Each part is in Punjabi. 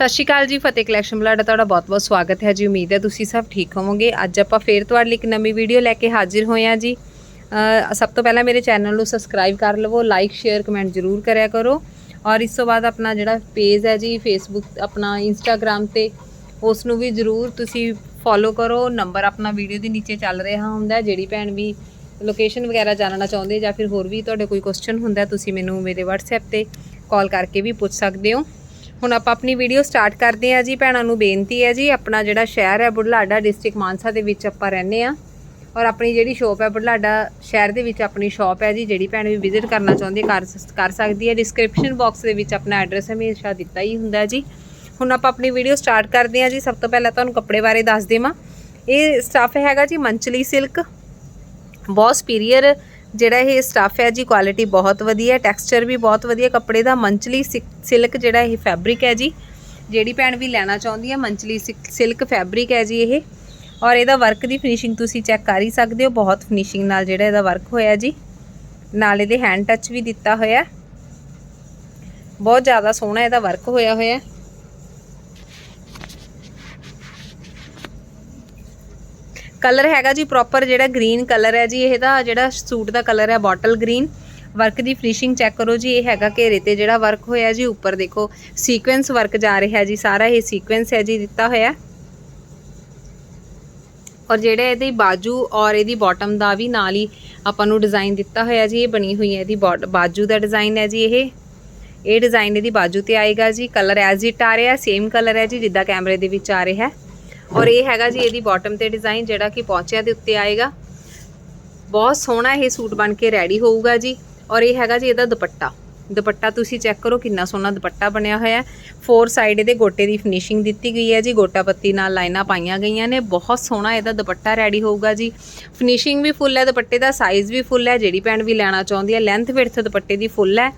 ਸਤਿ ਸ਼੍ਰੀ ਅਕਾਲ ਜੀ, ਫਤਿਹ ਕਲੈਕਸ਼ਨ ਬਲਾਡਾ, ਤੁਹਾਡਾ ਬਹੁਤ-ਬਹੁਤ ਸਵਾਗਤ ਹੈ ਜੀ। ਉਮੀਦ ਹੈ ਤੁਸੀਂ ਸਭ ਠੀਕ ਹੋਵੋਗੇ। ਅੱਜ ਆਪਾਂ ਫੇਰ ਤੁਹਾਡੇ ਲਈ ਇੱਕ ਨਵੀਂ ਵੀਡੀਓ ਲੈ ਕੇ ਹਾਜ਼ਰ ਹੋਏ ਹਾਂ ਜੀ। ਸਭ ਤੋਂ ਪਹਿਲਾਂ ਮੇਰੇ ਚੈਨਲ ਨੂੰ ਸਬਸਕ੍ਰਾਈਬ ਕਰ ਲਵੋ ਲਾਈਕ ਸ਼ੇਅਰ ਕਮੈਂਟ ਜ਼ਰੂਰ ਕਰਿਆ ਕਰੋ। ਔਰ ਇਸ ਤੋਂ ਬਾਅਦ ਆਪਣਾ ਜਿਹੜਾ ਪੇਜ ਹੈ ਜੀ ਫੇਸਬੁੱਕ ਆਪਣਾ ਇੰਸਟਾਗ੍ਰam ਤੇ ਉਸ ਨੂੰ ਵੀ ਜ਼ਰੂਰ ਤੁਸੀਂ ਫੋਲੋ ਕਰੋ। ਨੰਬਰ ਆਪਣਾ ਵੀਡੀਓ ਦੇ ਨੀਚੇ ਚੱਲ ਰਿਹਾ ਹੁੰਦਾ ਜਿਹੜੀ ਭੈਣ ਵੀ ਲੋਕੇਸ਼ਨ ਵਗੈਰਾ ਜਾਣਨਾ ਚਾਹੁੰਦੇ ਜਾਂ ਫਿਰ ਹੋਰ ਵੀ ਤੁਹਾਡੇ ਕੋਈ ਕੁਐਸਚਨ ਹੁੰਦਾ ਤੁਸੀਂ ਮੈਨੂੰ ਮੇਰੇ WhatsApp ਤੇ ਕਾਲ ਕਰਕੇ ਵੀ ਪੁੱਛ ਸਕਦੇ ਹੋ। ਹੁਣ ਆਪਾਂ ਆਪਣੀ ਵੀਡੀਓ ਸਟਾਰਟ ਕਰਦੇ ਹਾਂ ਜੀ। ਭੈਣਾਂ ਨੂੰ ਬੇਨਤੀ ਹੈ ਜੀ, ਆਪਣਾ ਜਿਹੜਾ ਸ਼ਹਿਰ ਹੈ ਬੁਢਲਾਡਾ ਡਿਸਟ੍ਰਿਕਟ ਮਾਨਸਾ ਦੇ ਵਿੱਚ ਆਪਾਂ ਰਹਿੰਦੇ ਆ ਔਰ ਆਪਣੀ ਜਿਹੜੀ ਸ਼ੋਪ ਹੈ ਬੁਢਲਾਡਾ ਸ਼ਹਿਰ ਦੇ ਵਿੱਚ ਆਪਣੀ ਸ਼ਾਪ ਹੈ ਜੀ, ਜਿਹੜੀ ਭੈਣ ਵੀ ਵਿਜ਼ਿਟ ਕਰਨਾ ਚਾਹੁੰਦੀ ਕਰ ਸ- ਕਰ ਸਕਦੀ ਹੈ। ਡਿਸਕ੍ਰਿਪਸ਼ਨ ਬਾਕਸ ਦੇ ਵਿੱਚ ਆਪਣਾ ਐਡਰੈਸ ਹਮੇਸ਼ਾ ਦਿੱਤਾ ਹੀ ਹੁੰਦਾ ਜੀ। ਹੁਣ ਆਪਾਂ ਆਪਣੀ ਵੀਡੀਓ ਸਟਾਰਟ ਕਰਦੇ ਹਾਂ ਜੀ। ਸਭ ਤੋਂ ਪਹਿਲਾਂ ਤੁਹਾਨੂੰ ਕੱਪੜੇ ਬਾਰੇ ਦੱਸ ਦੇਵਾਂ। ਇਹ ਸਟਫ ਹੈਗਾ ਜੀ, ਮੰਚਲੀ ਸਿਲਕ ਬਹੁਤ ਸੁਪੀਰੀਅਰ ਜਿਹੜਾ ਇਹ ਸਟੱਫ ਹੈ ਜੀ ਕੁਆਲਿਟੀ ਬਹੁਤ ਵਧੀਆ ਟੈਕਸਚਰ ਵੀ ਬਹੁਤ ਵਧੀਆ, ਕੱਪੜੇ ਦਾ ਮੰਚਲੀ ਸਿਲਕ ਜਿਹੜਾ ਇਹ ਫੈਬਰਿਕ ਹੈ ਜੀ, ਜਿਹੜੀ ਭੈਣ ਵੀ ਲੈਣਾ ਚਾਹੁੰਦੀ ਹੈ ਮੰਚਲੀ ਸਿਲਕ ਫੈਬਰਿਕ ਹੈ ਜੀ ਇਹ। ਔਰ ਇਹਦਾ ਵਰਕ ਦੀ ਫਿਨਿਸ਼ਿੰਗ ਤੁਸੀਂ ਚੈੱਕ ਕਰ ਹੀ ਸਕਦੇ ਹੋ, ਬਹੁਤ ਫਿਨਿਸ਼ਿੰਗ ਨਾਲ ਜਿਹੜਾ ਇਹਦਾ ਵਰਕ ਹੋਇਆ ਜੀ। ਨਾਲ ਇਹਦੇ ਹੈਂਡ ਟੱਚ ਵੀ ਦਿੱਤਾ ਹੋਇਆ। ਬਹੁਤ ਜ਼ਿਆਦਾ ਸੋਹਣਾ ਇਹਦਾ ਵਰਕ ਹੋਇਆ ਹੋਇਆ। ਕਲਰ ਹੈਗਾ ਜੀ ਪ੍ਰੋਪਰ ਜਿਹੜਾ ਗ੍ਰੀਨ ਕਲਰ ਹੈ ਜੀ ਇਹਦਾ ਜਿਹੜਾ ਸੂਟ ਦਾ ਕਲਰ ਹੈ ਬੋਟਲ ਗ੍ਰੀਨ ਵਰਕ ਦੀ ਫਿਨਿਸ਼ਿੰਗ ਚੈੱਕ ਕਰੋ ਜੀ, ਇਹ ਹੈਗਾ ਘੇਰੇ ਤੇ ਜਿਹੜਾ ਵਰਕ ਹੋਇਆ ਜੀ, ਉੱਪਰ ਦੇਖੋ ਸੀਕੁਐਂਸ ਵਰਕ ਜਾ ਰਿਹਾ ਜੀ, ਸਾਰਾ ਇਹ ਸੀਕੁਐਂਸ ਹੈ ਜੀ, ਦਿੱਤਾ ਹੋਇਆ ਔਰ ਜਿਹੜੇ ਇਹਦੀ ਬਾਜੂ ਔਰ ਇਹਦੀ ਬਾਟਮ ਦਾ ਵੀ ਨਾਲ ਹੀ ਆਪਾਂ ਨੂੰ ਡਿਜ਼ਾਈਨ ਦਿੱਤਾ ਹੋਇਆ ਜੀ, ਇਹ ਬਣੀ ਹੋਈ ਹੈ ਇਹਦੀ ਬਾਟ- ਬਾਜੂ ਦਾ ਡਿਜ਼ਾਈਨ ਹੈ ਜੀ ਇਹ। ਇਹ ਡਿਜ਼ਾਈਨ ਇਹਦੀ ਬਾਜੂ ਤੇ ਆਏਗਾ ਜੀ ਕਲਰ ਐਜ਼ ਇਟ ਆ ਰਿਹਾ ਸੇਮ ਕਲਰ ਹੈ ਜੀ, ਜਿੱਦਾਂ ਕੈਮਰੇ ਦੇ ਵਿੱਚ ਆ ਰਿਹਾ ਹੈ। ਔਰ ਇਹ ਹੈਗਾ ਜੀ ਇਹਦੀ ਬਾਟਮ ਤੇ ਡਿਜ਼ਾਈਨ ਜਿਹੜਾ ਕਿ ਪੌਂਚਿਆਂ ਦੇ ਉੱਤੇ ਆਏਗਾ। ਬਹੁਤ ਸੋਹਣਾ ਇਹ ਸੂਟ ਬਣ ਕੇ ਰੈਡੀ ਹੋਊਗਾ ਜੀ। ਔਰ ਇਹ ਹੈਗਾ ਜੀ ਇਹਦਾ ਦੁਪੱਟਾ। ਦੁਪੱਟਾ ਤੁਸੀਂ ਚੈੱਕ ਕਰੋ ਕਿੰਨਾ ਸੋਹਣਾ ਦੁਪੱਟਾ ਬਣਿਆ ਹੋਇਆ ਹੈ। ਫੋਰ ਸਾਈਡ ਇਹਦੇ ਗੋਟੇ ਦੀ ਫਿਨਿਸ਼ਿੰਗ ਦਿੱਤੀ ਗਈ ਹੈ ਜੀ। ਗੋਟਾ ਪੱਤੀ ਨਾਲ ਲਾਈਨਾਂ ਪਾਈਆਂ ਗਈਆਂ ਨੇ। ਬਹੁਤ ਸੋਹਣਾ ਇਹਦਾ ਦੁਪੱਟਾ ਰੈਡੀ ਹੋਊਗਾ ਜੀ। ਫਿਨਿਸ਼ਿੰਗ ਵੀ ਫੁੱਲ ਹੈ, ਦੁਪੱਟੇ ਦਾ ਸਾਈਜ਼ ਵੀ ਫੁੱਲ ਹੈ। ਜਿਹੜੀ ਭੈਣ ਵੀ ਲੈਣਾ ਚਾਹੁੰਦੀ ਹੈ ਲੈਂਥ ਵਿਡਥ ਦੁਪੱਟੇ ਦੀ ਫੁੱਲ ਹੈ।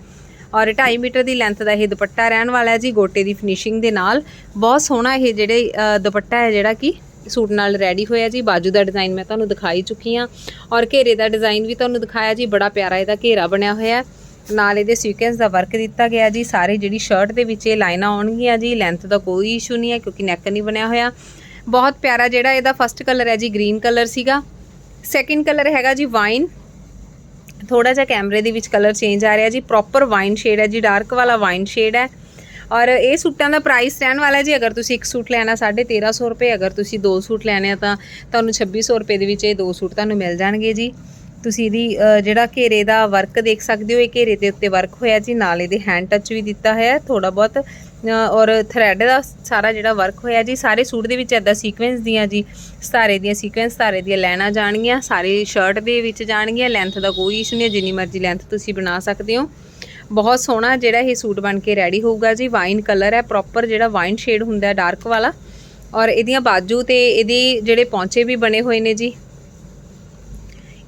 ਔਰ 2.5 ਮੀਟਰ ਦੀ ਲੈਂਥ ਦਾ ਇਹ ਦੁਪੱਟਾ ਰਹਿਣ ਵਾਲਾ ਹੈ ਜੀ, ਗੋਟੇ ਦੀ ਫਿਨਿਸ਼ਿੰਗ ਦੇ ਨਾਲ। ਬਹੁਤ ਸੋਹਣਾ ਇਹ ਜਿਹੜੇ ਦੁਪੱਟਾ ਹੈ ਜਿਹੜਾ ਕਿ ਸੂਟ ਨਾਲ ਰੈਡੀ ਹੋਇਆ ਜੀ। ਬਾਜੂ ਦਾ ਡਿਜ਼ਾਈਨ ਮੈਂ ਤੁਹਾਨੂੰ ਦਿਖਾਈ ਚੁੱਕੀ ਹਾਂ। ਔਰ ਘੇਰੇ ਦਾ ਡਿਜ਼ਾਈਨ ਵੀ ਤੁਹਾਨੂੰ ਦਿਖਾਇਆ ਜੀ। ਬੜਾ ਪਿਆਰਾ ਇਹਦਾ ਘੇਰਾ ਬਣਿਆ ਹੋਇਆ ਹੈ। ਨਾਲ ਇਹਦੇ ਸੀਕੁਐਂਸ ਦਾ ਵਰਕ ਦਿੱਤਾ ਗਿਆ ਜੀ। ਸਾਰੇ ਜਿਹੜੀ ਸ਼ਰਟ ਦੇ ਵਿੱਚ ਇਹ ਲਾਈਨਾਂ ਆਉਣਗੀਆਂ ਜੀ। ਲੈਂਥ ਦਾ ਕੋਈ ਇਸ਼ੂ ਨਹੀਂ ਹੈ ਕਿਉਂਕਿ ਨੈਕ ਨਹੀਂ ਬਣਿਆ ਹੋਇਆ। ਬਹੁਤ ਪਿਆਰਾ ਜਿਹੜਾ ਇਹਦਾ ਫਸਟ ਕਲਰ ਹੈ ਜੀ ਗ੍ਰੀਨ ਕਲਰ ਸੀਗਾ। ਸੈਕਿੰਡ ਕਲਰ ਹੈਗਾ ਜੀ ਵਾਈਨ ਥੋੜਾ ਜਿਹਾ ਕੈਮਰੇ ਦੇ ਵਿੱਚ ਕਲਰ ਚੇਂਜ ਆ ਰਿਹਾ ਜੀ ਪ੍ਰੋਪਰ ਵਾਈਨ ਸ਼ੇਡ ਹੈ ਜੀ ਡਾਰਕ ਵਾਲਾ ਵਾਈਨ ਸ਼ੇਡ ਹੈ। ਔਰ ਇਹ ਸੂਟਾਂ ਦਾ ਪ੍ਰਾਈਸ ਰਹਿਣ ਵਾਲਾ ਜੀ, ਅਗਰ ਤੁਸੀਂ ਇੱਕ ਸੂਟ ਲੈਣਾ 1350 ਰੁਪਏ, ਅਗਰ ਤੁਸੀਂ ਦੋ ਸੂਟ ਲੈਣੇ ਆ ਤਾਂ ਤੁਹਾਨੂੰ 2600 ਰੁਪਏ ਦੇ ਵਿੱਚ ਇਹ ਦੋ ਸੂਟ ਤੁਹਾਨੂੰ ਮਿਲ ਜਾਣਗੇ ਜੀ। ਤੁਸੀਂ ਇਹਦੀ ਜਿਹੜਾ ਘੇਰੇ ਦਾ ਵਰਕ ਦੇਖ ਸਕਦੇ ਹੋ, ਇਹ ਘੇਰੇ ਦੇ ਉੱਤੇ ਵਰਕ ਹੋਇਆ ਜੀ, ਨਾਲ ਇਹਦੇ ਹੈਂਡ ਟੱਚ ਵੀ ਦਿੱਤਾ ਹੋਇਆ ਥੋੜਾ ਬਹੁਤ ਔਰ ਥਰੈਡ ਦਾ ਸਾਰਾ ਜਿਹੜਾ ਵਰਕ ਹੋਇਆ ਜੀ, ਸਾਰੇ ਸੂਟ ਦੇ ਵਿੱਚ ਐਦਾਂ ਸੀਕੁਐਂਸ ਦੀਆਂ ਜੀ, ਸਤਾਰੇ ਦੀਆਂ ਸੀਕੁਐਂਸ ਸਤਾਰੇ ਦੀਆਂ ਲੈਣਾ ਜਾਣਗੀਆਂ, ਸਾਰੇ ਸ਼ਰਟ ਦੇ ਵਿੱਚ ਜਾਣਗੀਆਂ ਲੈਂਥ ਦਾ ਕੋਈ ਇਸ਼ੂ ਨਹੀਂ ਹੈ, ਜਿੰਨੀ ਮਰਜ਼ੀ ਲੈਂਥ ਤੁਸੀਂ ਬਣਾ ਸਕਦੇ ਹੋ। ਬਹੁਤ ਸੋਹਣਾ ਜਿਹੜਾ ਇਹ ਸੂਟ ਬਣ ਕੇ ਰੈਡੀ ਹੋਊਗਾ ਜੀ ਵਾਈਨ ਕਲਰ ਹੈ ਪ੍ਰੋਪਰ ਜਿਹੜਾ ਵਾਈਨ ਸ਼ੇਡ ਹੁੰਦਾ ਡਾਰਕ ਵਾਲਾ। ਔਰ ਇਹਦੀਆਂ ਬਾਜੂ ਤੇ ਇਹਦੇ ਜਿਹੜੇ ਪੌਂਚੇ ਵੀ ਬਣੇ ਹੋਏ ਨੇ ਜੀ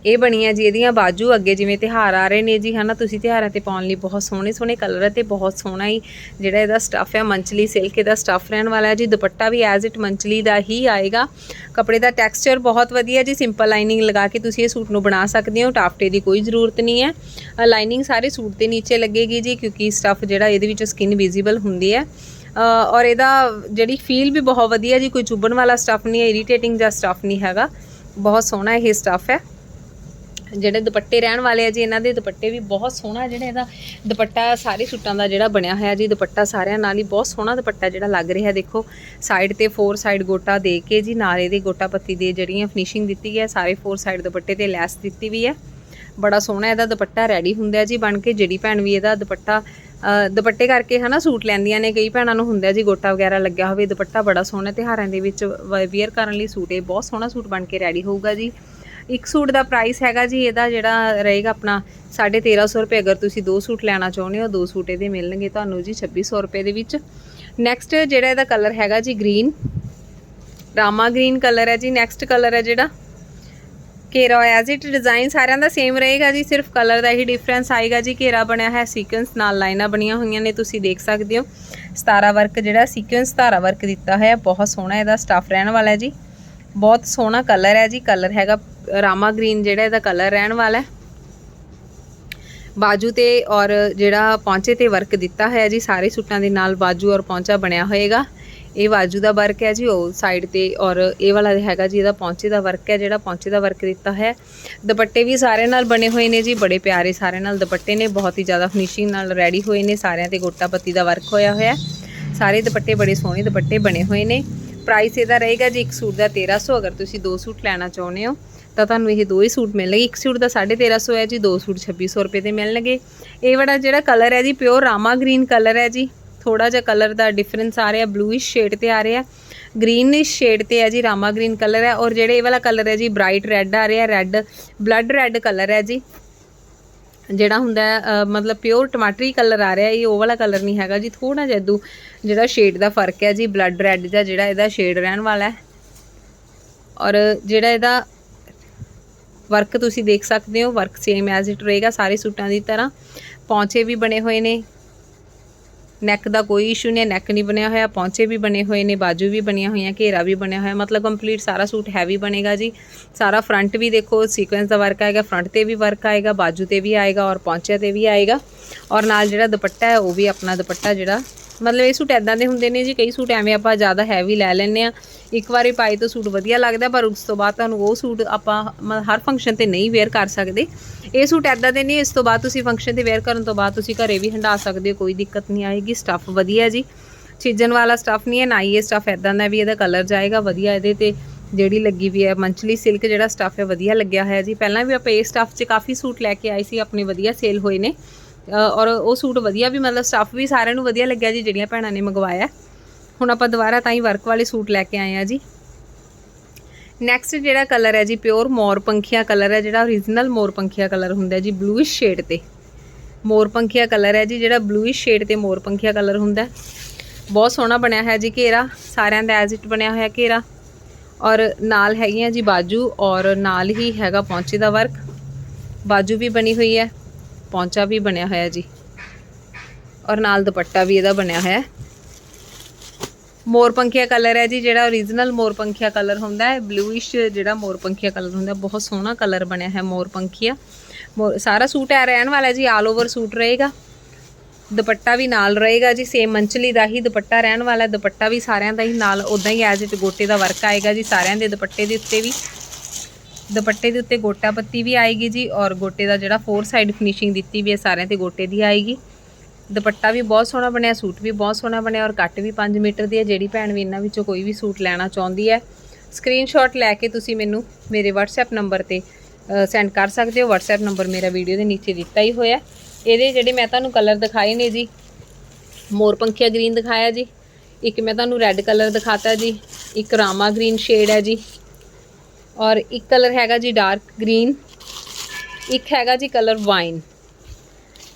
ਇਹ ਬਣੀਆਂ ਜੀ, ਇਹਦੀਆਂ ਬਾਜੂ ਅੱਗੇ ਜਿਵੇਂ ਤਿਹਾਰ ਆ ਰਹੇ ਨੇ ਜੀ, ਹਨਾ, ਤੁਸੀਂ ਤਿਹਾਰਾਂ ਤੇ ਪਾਉਣ ਲਈ ਬਹੁਤ ਸੋਹਣੇ ਸੋਹਣੇ ਕਲਰ ਅਤੇ ਬਹੁਤ ਸੋਹਣਾ ਹੀ ਜਿਹੜਾ ਇਹਦਾ ਸਟੱਫ ਹੈ ਮੰਚਲੀ ਸਿਲਕ ਇਹਦਾ ਸਟੱਫ ਰਹਿਣ ਵਾਲਾ ਹੈ ਜੀ, ਦੁਪੱਟਾ ਵੀ ਐਜ਼ ਇਟ ਮੰਚਲੀ ਦਾ ਹੀ ਆਏਗਾ। ਕੱਪੜੇ ਦਾ ਟੈਕਸਚਰ ਬਹੁਤ ਵਧੀਆ ਜੀ ਸਿੰਪਲ ਲਾਈਨਿੰਗ ਲਗਾ ਕੇ ਤੁਸੀਂ ਇਹ ਸੂਟ ਨੂੰ ਬਣਾ ਸਕਦੇ ਹੋ, ਟਾਫਟੇ ਦੀ ਕੋਈ ਜ਼ਰੂਰਤ ਨਹੀਂ ਹੈ। ਲਾਈਨਿੰਗ ਸਾਰੇ ਸੂਟ ਦੇ ਨੀਚੇ ਲੱਗੇਗੀ ਜੀ, ਕਿਉਂਕਿ ਸਟੱਫ ਜਿਹੜਾ ਇਹਦੇ ਵਿੱਚ ਸਕਿਨ ਵਿਜ਼ੀਬਲ ਹੁੰਦੀ ਹੈ। ਔਰ ਇਹਦਾ ਜਿਹੜੀ ਫੀਲ ਵੀ ਬਹੁਤ ਵਧੀਆ ਜੀ, ਕੋਈ ਚੁੱਭਣ ਵਾਲਾ ਸਟੱਫ ਨਹੀਂ ਹੈ ਇਰੀਟੇਟਿੰਗ ਜਾਂ ਸਟੱਫ ਨਹੀਂ ਹੈਗਾ। ਬਹੁਤ ਸੋਹਣਾ ਇਹ ਸਟੱਫ ਹੈ। ਜਿਹੜੇ ਦੁਪੱਟੇ ਰਹਿਣ ਵਾਲੇ ਆ ਜੀ, ਇਹਨਾਂ ਦੇ ਦੁਪੱਟੇ ਵੀ ਬਹੁਤ ਸੋਹਣਾ ਜਿਹੜਾ ਇਹਦਾ ਦੁਪੱਟਾ ਸਾਰੇ ਸੂਟਾਂ ਦਾ ਜਿਹੜਾ ਬਣਿਆ ਹੋਇਆ ਜੀ, ਦੁਪੱਟਾ ਸਾਰਿਆਂ ਨਾਲ ਹੀ ਬਹੁਤ ਸੋਹਣਾ ਦੁਪੱਟਾ ਜਿਹੜਾ ਲੱਗ ਰਿਹਾ ਦੇਖੋ। ਸਾਈਡ ਤੇ ਫੋਰ ਸਾਈਡ ਗੋਟਾ ਦੇ ਕੇ ਜੀ, ਨਾਲ ਇਹਦੇ ਗੋਟਾ ਪੱਤੀ ਦੇ ਜਿਹੜੀਆਂ ਫਿਨਿਸ਼ਿੰਗ ਦਿੱਤੀ ਹੈ, ਸਾਰੇ ਫੋਰ ਸਾਈਡ ਦੁਪੱਟੇ ਤੇ ਲੈਸ ਦਿੱਤੀ ਵੀ ਹੈ। ਬੜਾ ਸੋਹਣਾ ਇਹਦਾ ਦੁਪੱਟਾ ਰੈਡੀ ਹੁੰਦਾ ਜੀ, ਬਣ ਕੇ ਜਿਹੜੀ ਭੈਣ ਵੀ ਇਹਦਾ ਦੁਪੱਟਾ ਦੁਪੱਟੇ ਕਰਕੇ ਹਨਾ ਸੂਟ ਲੈਂਦੀਆਂ ਨੇ, ਕਈ ਭੈਣਾਂ ਨੂੰ ਹੁੰਦਾ ਜੀ, ਗੋਟਾ ਵਗੈਰਾ ਲੱਗਿਆ ਹੋਵੇ, ਦੁਪੱਟਾ ਬੜਾ ਸੋਹਣਾ ਤਿਉਹਾਰਾਂ ਦੇ ਵਿੱਚ ਵੇਅਰ ਕਰਨ ਲਈ ਸੂਟ, ਇਹ ਬਹੁਤ ਸੋਹਣਾ ਸੂਟ ਬਣ ਕੇ ਰੈਡੀ ਹੋਊਗਾ ਜੀ। ਇੱਕ ਸੂਟ ਦਾ ਪ੍ਰਾਈਸ ਹੈਗਾ ਜੀ, ਇਹਦਾ ਜਿਹੜਾ ਰਹੇਗਾ ਆਪਣਾ 1350 ਰੁਪਏ। ਅਗਰ ਤੁਸੀਂ ਦੋ ਸੂਟ ਲੈਣਾ ਚਾਹੁੰਦੇ ਹੋ, ਦੋ ਸੂਟ ਇਹਦੇ ਮਿਲਣਗੇ ਤੁਹਾਨੂੰ ਜੀ 2600 ਰੁਪਏ ਦੇ ਵਿੱਚ। ਨੈਕਸਟ ਜਿਹੜਾ ਇਹਦਾ ਕਲਰ ਹੈਗਾ ਜੀ ਗ੍ਰੀਨ ਰਾਮਾ ਗ੍ਰੀਨ ਕਲਰ ਹੈ ਜੀ ਨੈਕਸਟ ਕਲਰ ਹੈ ਜਿਹੜਾ। ਘੇਰਾ ਐਜ਼ ਇਟ ਡਿਜ਼ਾਈਨ ਸਾਰਿਆਂ ਦਾ ਸੇਮ ਰਹੇਗਾ ਜੀ, ਸਿਰਫ ਕਲਰ ਦਾ ਹੀ ਡਿਫਰੈਂਸ ਆਏਗਾ ਜੀ। ਘੇਰਾ ਬਣਿਆ ਹੈ ਸੀਕੁਐਂਸ ਨਾਲ ਲਾਈਨਾਂ ਬਣੀਆਂ ਹੋਈਆਂ ਨੇ, ਤੁਸੀਂ ਦੇਖ ਸਕਦੇ ਹੋ। ਸਤਾਰਾ ਵਰਕ ਜਿਹੜਾ ਸੀਕੁਐਂਸ ਧਾਰਾ ਵਰਕ ਦਿੱਤਾ ਹੋਇਆ, ਬਹੁਤ ਸੋਹਣਾ ਇਹਦਾ ਸਟੱਫ ਰਹਿਣ ਵਾਲਾ ਹੈ ਜੀ। ਬਹੁਤ ਸੋਹਣਾ ਕਲਰ ਹੈ ਜੀ ਕਲਰ ਹੈਗਾ ਰਾਮਾ ਗ੍ਰੀਨ ਜਿਹੜਾ ਇਹਦਾ ਕਲਰ ਰਹਿਣ ਵਾਲਾ ਹੈ। ਬਾਜੂ ਤੇ ਔਰ ਜਿਹੜਾ ਪੌਂਚੇ ਤੇ ਵਰਕ ਦਿੱਤਾ ਹੋਇਆ ਜੀ, ਸਾਰੇ ਸੂਟਾਂ ਦੇ ਨਾਲ ਬਾਜੂ ਔਰ ਪੌਂਚਾ ਬਣਿਆ ਹੋਏਗਾ। ਇਹ ਬਾਜੂ ਦਾ ਵਰਕ ਹੈ ਜੀ, ਉਹ ਸਾਈਡ ਤੇ ਔਰ ਇਹ ਵਾਲਾ ਹੈਗਾ ਜੀ, ਇਹਦਾ ਪੌਂਚੇ ਦਾ ਵਰਕ ਹੈ, ਜਿਹੜਾ ਪੌਂਚੇ ਦਾ ਵਰਕ ਦਿੱਤਾ ਹੈ। ਦੁਪੱਟੇ ਵੀ ਸਾਰੇ ਨਾਲ ਬਣੇ ਹੋਏ ਨੇ ਜੀ, ਬੜੇ ਪਿਆਰੇ ਸਾਰੇ ਨਾਲ ਦੁਪੱਟੇ ਨੇ, ਬਹੁਤ ਹੀ ਜ਼ਿਆਦਾ ਫਿਨਿਸ਼ਿੰਗ ਨਾਲ ਰੈਡੀ ਹੋਏ ਨੇ, ਸਾਰਿਆਂ ਤੇ ਗੋਟਾ ਪੱਤੀ ਦਾ ਵਰਕ ਹੋਇਆ ਹੋਇਆ ਸਾਰੇ ਦੁਪੱਟੇ ਬੜੇ ਸੋਹਣੇ ਦੁਪੱਟੇ ਬਣੇ ਹੋਏ ਨੇ। ਪ੍ਰਾਈਸ ਇਹਦਾ ਰਹੇਗਾ ਜੀ, ਇੱਕ ਸੂਟ ਦਾ 1300 ਅਗਰ ਤੁਸੀਂ ਦੋ ਸੂਟ ਲੈਣਾ ਚਾਹੁੰਦੇ ਹੋ। ਤਾਂ ਤੁਹਾਨੂੰ ਇਹ ਦੋ ਹੀ ਸੂਟ ਮਿਲਣਗੇ। ਇੱਕ ਸੂਟ ਦਾ 1350 ਹੈ ਜੀ, ਦੋ ਸੂਟ 2600 ਰੁਪਏ ਦੇ ਮਿਲਣਗੇ। ਇਹ ਵਾਲਾ ਜਿਹੜਾ ਕਲਰ ਹੈ ਜੀ ਪਿਓਰ ਰਾਮਾ ਗ੍ਰੀਨ ਕਲਰ ਹੈ ਜੀ। ਥੋੜਾ ਜਿਹਾ ਕਲਰ ਦਾ ਡਿਫਰੈਂਸ ਆ ਰਿਹਾ ਬਲੂਇਸ਼ ਸ਼ੇਡ ਤੇ ਆ ਰਿਹਾ। ਗ੍ਰੀਨਿਸ਼ ਸ਼ੇਡ ਤੇ ਹੈ ਜੀ, ਰਾਮਾ ਗ੍ਰੀਨ ਕਲਰ ਹੈ। ਔਰ ਜਿਹੜੇ ਇਹ ਵਾਲਾ ਕਲਰ ਹੈ ਜੀ ਬ੍ਰਾਈਟ ਰੈੱਡ ਆ ਰਿਹਾ ਰੈੱਡ ਬਲੱਡ ਰੈੱਡ ਕਲਰ ਹੈ ਜੀ। ਜਿਹੜਾ ਹੁੰਦਾ ਮਤਲਬ ਪਿਓਰ ਟਮਾਟਰੀ ਕਲਰ ਆ ਰਿਹਾ, ਇਹ ਉਹ ਵਾਲਾ ਕਲਰ ਨਹੀਂ ਹੈਗਾ ਜੀ। ਥੋੜਾ ਜਿਹਾ ਇਦੂ ਜਿਹੜਾ ਸ਼ੇਡ ਦਾ ਫ਼ਰਕ ਹੈ ਜੀ ਬਲੱਡ ਰੈੱਡ ਦਾ ਜਿਹੜਾ ਇਹਦਾ ਸ਼ੇਡ ਰਹਿਣ ਵਾਲਾ ਹੈ। ਔਰ ਜਿਹੜਾ ਇਹਦਾ ਵਰਕ ਤੁਸੀਂ ਦੇਖ ਸਕਦੇ ਹੋ ਵਰਕ ਸੇਮ ਐਜ਼ ਇਟ ਰਹੇਗਾ, ਸਾਰੇ ਸੂਟਾਂ ਦੀ ਤਰ੍ਹਾਂ। ਪੌਂਚੇ ਵੀ ਬਣੇ ਹੋਏ ਨੇ। ਨੈਕ ਦਾ ਕੋਈ ਇਸ਼ੂ ਨਹੀਂ ਨੈਕ ਨਹੀਂ ਬਣਿਆ ਹੋਇਆ, ਪੌਂਚੇ ਵੀ ਬਣੇ ਹੋਏ ਨੇ, ਬਾਜੂ ਵੀ ਬਣੀਆਂ ਹੋਈਆਂ, ਘੇਰਾ ਵੀ ਬਣਿਆ ਹੋਇਆ। ਮਤਲਬ ਕੰਪਲੀਟ ਸਾਰਾ ਸੂਟ ਹੈਵੀ ਬਣੇਗਾ ਜੀ। ਸਾਰਾ ਫਰੰਟ ਵੀ ਦੇਖੋ ਸੀਕੁਐਂਸ ਦਾ ਵਰਕ ਆਏਗਾ ਫਰੰਟ ਤੇ ਵੀ ਵਰਕ ਆਏਗਾ, ਬਾਜੂ ਤੇ ਵੀ ਆਏਗਾ ਔਰ ਪੌਂਚੇ ਤੇ ਵੀ ਆਏਗਾ। ਔਰ ਨਾਲ ਜਿਹੜਾ ਦੁਪੱਟਾ ਹੈ, ਉਹ ਵੀ ਆਪਣਾ ਦੁਪੱਟਾ ਜਿਹੜਾ ਮਤਲਬ ਇਹ ਸੂਟ ਐਦਾਂ ਦੇ ਹੁੰਦੇ ਨੇ ਜੀ, ਕਈ ਸੂਟ ਐਵੇਂ ਆਪਾਂ ਜ਼ਿਆਦਾ ਹੈਵੀ ਲੈ ਲੈਂਦੇ ਆ ਇੱਕ ਵਾਰੀ ਪਾਈ ਤਾਂ ਸੂਟ ਵਧੀਆ ਲੱਗਦਾ, ਪਰ ਉਸ ਤੋਂ ਬਾਅਦ ਤੁਹਾਨੂੰ ਉਹ ਸੂਟ ਆਪਾਂ ਮ- ਹਰ ਫੰਕਸ਼ਨ ਤੇ ਨਹੀਂ ਵੇਅਰ ਕਰ ਸਕਦੇ। ਇਹ ਸੂਟ ਐਦਾਂ ਦੇ ਨਹੀਂ ਇਸ ਤੋਂ ਬਾਅਦ ਤੁਸੀਂ ਫੰਕਸ਼ਨ ਤੇ ਵੇਅਰ ਕਰਨ ਤੋਂ ਬਾਅਦ ਤੁਸੀਂ ਘਰੇ ਵੀ ਹੰਡਾ ਸਕਦੇ ਹੋ, ਕੋਈ ਦਿੱਕਤ ਨਹੀਂ ਆਏਗੀ ਸਟੱਫ ਵਧੀਆ ਜੀ। ਛਿੱਜਣ ਵਾਲਾ ਸਟੱਫ ਨਹੀਂ ਹੈ, ਨਾ ਹੀ ਇਹ ਸਟੱਫ ਐਦਾਂ ਦਾ ਵੀ ਇਹਦਾ ਕਲਰ ਜਾਏਗਾ ਵਧੀਆ ਇਹਦੇ ਤੇ। ਜਿਹੜੀ ਲੱਗੀ ਵੀ ਹੈ ਮੰਚਲੀ ਸਿਲਕ ਜਿਹੜਾ ਸਟੱਫ ਹੈ, ਵਧੀਆ ਲੱਗਿਆ ਹੋਇਆ ਜੀ। ਪਹਿਲਾਂ ਵੀ ਆਪਾਂ ਇਹ ਸਟੱਫ 'ਚ ਕਾਫੀ ਸੂਟ ਲੈ ਕੇ ਆਏ ਸੀ, ਆਪਣੇ ਵਧੀਆ ਸੇਲ ਹੋਏ ਨੇ। ਔਰ ਉਹ ਸੂਟ ਵਧੀਆ ਵੀ ਮਤਲਬ ਸਟੱਫ ਵੀ ਸਾਰਿਆਂ ਨੂੰ ਵਧੀਆ ਲੱਗਿਆ ਜੀ, ਜਿਹੜੀਆਂ ਭੈਣਾਂ ਨੇ ਮੰਗਵਾਇਆ। ਹੁਣ ਆਪਾਂ ਦੁਬਾਰਾ ਤਾਂ ਹੀ ਵਰਕ ਵਾਲੇ ਸੂਟ ਲੈ ਕੇ ਆਏ ਆ ਜੀ। ਨੈਕਸਟ ਜਿਹੜਾ ਕਲਰ ਹੈ ਜੀ ਪਿਓਰ ਮੋਰ ਪੰਖੀਆ ਕਲਰ ਹੈ, ਜਿਹੜਾ origignal ਮੋਰ ਪੰਖੀਆ ਕਲਰ ਹੁੰਦਾ ਜੀ ਬਲੂਇਸ਼ ਸ਼ੇਡ ਤੇ। ਮੋਰ ਪੰਖੀਆ ਕਲਰ ਹੈ ਜੀ, ਜਿਹੜਾ ਬਲੂਇਸ਼ ਸ਼ੇਡ ਤੇ ਮੋਰ ਪੰਖੀਆ ਕਲਰ ਹੁੰਦਾ ਬਹੁਤ ਸੋਹਣਾ ਬਣਿਆ ਹੈ ਜੀ ਘੇਰਾ, ਸਾਰਿਆਂ ਦਾ ਐਜ਼ ਇਟ ਬਣਿਆ ਹੋਇਆ ਘੇਰਾ। ਔਰ ਨਾਲ ਹੈਗੀਆਂ ਜੀ ਬਾਜੂ, ਔਰ ਨਾਲ ਹੀ ਹੈਗਾ ਪੌਂਚੇ ਦਾ ਵਰਕ ਬਾਜੂ ਵੀ ਬਣੀ ਹੋਈ ਹੈ। ਪੌਂਚਾ ਵੀ ਬਣਿਆ ਹੋਇਆ ਜੀ। ਔਰ ਨਾਲ ਦੁਪੱਟਾ ਵੀ ਇਹਦਾ ਬਣਿਆ ਹੋਇਆ। ਹੈ ਮੋਰ ਪੰਖੀਆ ਕਲਰ ਹੈ ਜੀ, ਜਿਹੜਾ origignal ਮੋਰ ਪੰਖੀਆ ਕਲਰ ਹੁੰਦਾ ਹੈ। ਬਲੂਇਸ਼ ਜਿਹੜਾ ਮੋਰ ਪੰਖੀਆ ਕਲਰ ਹੁੰਦਾ ਬਹੁਤ ਸੋਹਣਾ ਕਲਰ ਬਣਿਆ ਹੈ ਮੋਰ ਪੰਖੀਆ। ਮੋਰ- ਸਾਰਾ ਸੂਟ ਹੈ, ਰਹਿਣ ਵਾਲਾ ਜੀ ਆਲ ਓਵਰ ਸੂਟ ਰਹੇਗਾ। ਦੁਪੱਟਾ ਵੀ ਨਾਲ ਰਹੇਗਾ ਜੀ ਸੇਮ ਮੰਚਲੀ ਦਾ ਹੀ ਦੁਪੱਟਾ ਰਹਿਣ ਵਾਲਾ ਦੁਪੱਟਾ ਵੀ ਸਾਰਿਆਂ ਦਾ ਹੀ ਨਾਲ ਉਦਾਂ ਹੀ ਐਜ਼ ਇਟ ਗੋਟੇ ਦਾ ਵਰਕ ਆਏਗਾ ਜੀ, ਸਾਰਿਆਂ ਦੇ ਦੁਪੱਟੇ ਦੇ ਉੱਤੇ ਵੀ। ਦੁਪੱਟੇ ਦੇ ਉੱਤੇ ਗੋਟਾ ਪੱਤੀ ਵੀ ਆਏਗੀ ਜੀ ਔਰ ਗੋਟੇ ਦਾ ਜਿਹੜਾ ਫੋਰ ਸਾਈਡ ਫਿਨਿਸ਼ਿੰਗ ਦਿੱਤੀ ਵੀ ਹੈ, ਸਾਰਿਆਂ ਤੇ ਗੋਟੇ ਦੀ ਆਏਗੀ। ਦੁਪੱਟਾ ਵੀ ਬਹੁਤ ਸੋਹਣਾ ਬਣਿਆ, ਸੂਟ ਵੀ ਬਹੁਤ ਸੋਹਣਾ ਬਣਿਆ ਔਰ ਕੱਟ ਵੀ 5 ਮੀਟਰ ਦੀ ਹੈ। ਜਿਹੜੀ ਭੈਣ ਵੀ ਇਹਨਾਂ ਵਿੱਚੋਂ ਕੋਈ ਵੀ ਸੂਟ ਲੈਣਾ ਚਾਹੁੰਦੀ ਹੈ ਸਕਰੀਨਸ਼ਾਟ ਲੈ ਕੇ ਤੁਸੀਂ ਮੈਨੂੰ ਮੇਰੇ WhatsApp ਨੰਬਰ ਤੇ ਸੈਂਡ ਕਰ ਸਕਦੇ ਹੋ। WhatsApp ਨੰਬਰ ਮੇਰਾ ਵੀਡੀਓ ਦੇ ਨੀਚੇ ਦਿੱਤਾ ਹੀ ਹੋਇਆ ਇਹਦੇ ਜਿਹੜੇ ਮੈਂ ਤੁਹਾਨੂੰ ਕਲਰ ਦਿਖਾਏ ਨੇ ਜੀ, ਮੋਰ ਪੰਖੀਆ ਗ੍ਰੀਨ ਦਿਖਾਇਆ ਜੀ, ਇੱਕ ਮੈਂ ਤੁਹਾਨੂੰ ਰੈੱਡ ਕਲਰ ਦਿਖਾਤਾ ਜੀ, ਇੱਕ ਰਾਮਾ ਗ੍ਰੀਨ ਸ਼ੇਡ ਹੈ ਜੀ ਔਰ ਇੱਕ ਕਲਰ ਹੈਗਾ ਜੀ ਡਾਰਕ ਗ੍ਰੀਨ, ਇੱਕ ਹੈਗਾ ਜੀ ਕਲਰ ਵਾਈਨ।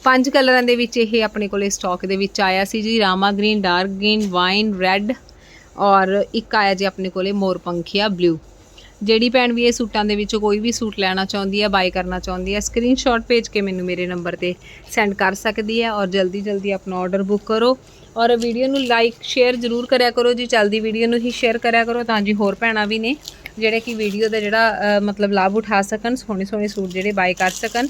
ਪੰਜ ਕਲਰਾਂ ਦੇ ਵਿੱਚ ਇਹ ਆਪਣੇ ਕੋਲੇ ਸਟਾਕ ਦੇ ਵਿੱਚ ਆਇਆ ਸੀ ਜੀ, Rama green, dark green, wine, red ਔਰ ਇੱਕ ਆਇਆ ਜੀ ਆਪਣੇ ਕੋਲੇ ਮੋਰ ਪੰਖੀਆ, ਬਲੂ। ਜਿਹੜੀ ਭੈਣ ਵੀ ਇਹ ਸੂਟਾਂ ਦੇ ਵਿੱਚੋਂ ਕੋਈ ਵੀ ਸੂਟ ਲੈਣਾ ਚਾਹੁੰਦੀ ਹੈ ਬਾਈ ਕਰਨਾ ਚਾਹੁੰਦੀ ਹੈ ਸਕਰੀਨਸ਼ਾਟ ਭੇਜ ਕੇ ਮੈਨੂੰ ਮੇਰੇ ਨੰਬਰ ਤੇ ਸੈਂਡ ਕਰ ਸਕਦੀ ਹੈ ਔਰ ਜਲਦੀ ਜਲਦੀ ਆਪਣਾ ਆਰਡਰ ਬੁੱਕ ਕਰੋ। ਔਰ ਵੀਡੀਓ ਨੂੰ ਲਾਈਕ ਸ਼ੇਅਰ ਜ਼ਰੂਰ ਕਰਿਆ ਕਰੋ ਜੀ, ਚੱਲਦੀ ਵੀਡੀਓ ਨੂੰ ਹੀ ਸ਼ੇਅਰ ਕਰਿਆ ਕਰੋ ਤਾਂ ਜੀ ਹੋਰ ਭੈਣਾਂ ਵੀ ਨੇ। ਜਿਹੜੇ ਕਿ ਵੀਡੀਓ ਦਾ ਜਿਹੜਾ ਮਤਲਬ ਲਾਭ ਉਠਾ ਸਕਣ, ਸੋਹਣੇ ਸੋਹਣੇ ਸੂਟ ਜਿਹੜੇ ਬਾਏ ਕਰ ਸਕਣ।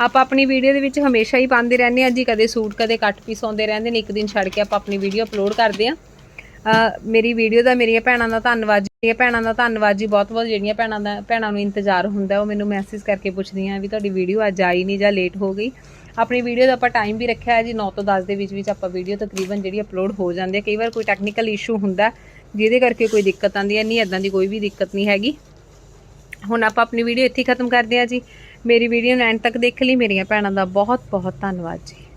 ਆਪਾਂ ਆਪਣੀ ਵੀਡੀਓ ਦੇ ਵਿੱਚ ਹਮੇਸ਼ਾ ਹੀ ਪਾਉਂਦੇ ਰਹਿੰਦੇ ਹਾਂ ਜੀ, ਕਦੇ ਸੂਟ ਕਦੇ ਕੱਟ ਪੀਸ ਆਉਂਦੇ ਰਹਿੰਦੇ ਨੇ, ਇੱਕ ਦਿਨ ਛੱਡ ਕੇ ਆਪਾਂ ਆਪਣੀ ਵੀਡੀਓ ਅਪਲੋਡ ਕਰਦੇ ਹਾਂ। ਮੇਰੀ ਵੀਡੀਓ ਦਾ, ਮੇਰੀਆਂ ਭੈਣਾਂ ਦਾ ਧੰਨਵਾਦ ਜੀ ਮੇਰੀਆਂ ਭੈਣਾਂ ਦਾ ਧੰਨਵਾਦ ਜੀ ਬਹੁਤ ਬਹੁਤ ਜਿਹੜੀਆਂ ਭੈਣਾਂ ਦਾ, ਭੈਣਾਂ ਨੂੰ ਇੰਤਜ਼ਾਰ ਹੁੰਦਾ, ਉਹ ਮੈਨੂੰ ਮੈਸੇਜ ਕਰਕੇ ਪੁੱਛਦੀਆਂ ਵੀ ਤੁਹਾਡੀ ਵੀਡੀਓ ਅੱਜ ਆਈ ਨਹੀਂ ਜਾਂ ਲੇਟ ਹੋ ਗਈ। ਆਪਣੀ ਵੀਡੀਓ ਦਾ ਆਪਾਂ ਟਾਈਮ ਵੀ ਰੱਖਿਆ ਹੈ ਜੀ 9 ਤੋਂ 10 ਦੇ ਵਿੱਚ ਵਿੱਚ ਆਪਾਂ ਵੀਡੀਓ ਤਕਰੀਬਨ ਜਿਹੜੀ ਅਪਲੋਡ ਹੋ ਜਾਂਦੀ ਹੈ। ਕਈ ਵਾਰ ਕੋਈ ਟੈਕਨੀਕਲ ਇਸ਼ੂ ਹੁੰਦਾ ਜਿਹਦੇ ਕਰਕੇ ਕੋਈ ਦਿੱਕਤ ਆਉਂਦੀ ਹੈ, ਨਹੀਂ ਇਦਾਂ ਦੀ ਕੋਈ ਵੀ ਦਿੱਕਤ ਨਹੀਂ ਹੈਗੀ। ਹੁਣ ਆਪਾਂ ਆਪਣੀ ਵੀਡੀਓ ਇੱਥੇ ਹੀ ਖਤਮ ਕਰਦੇ ਹਾਂ ਜੀ। ਮੇਰੀ ਵੀਡੀਓ ਨੂੰ ਐਂਡ ਤੱਕ ਦੇਖ ਲਈ। ਮੇਰੀਆਂ ਭੈਣਾਂ ਦਾ ਬਹੁਤ ਬਹੁਤ ਧੰਨਵਾਦ ਜੀ।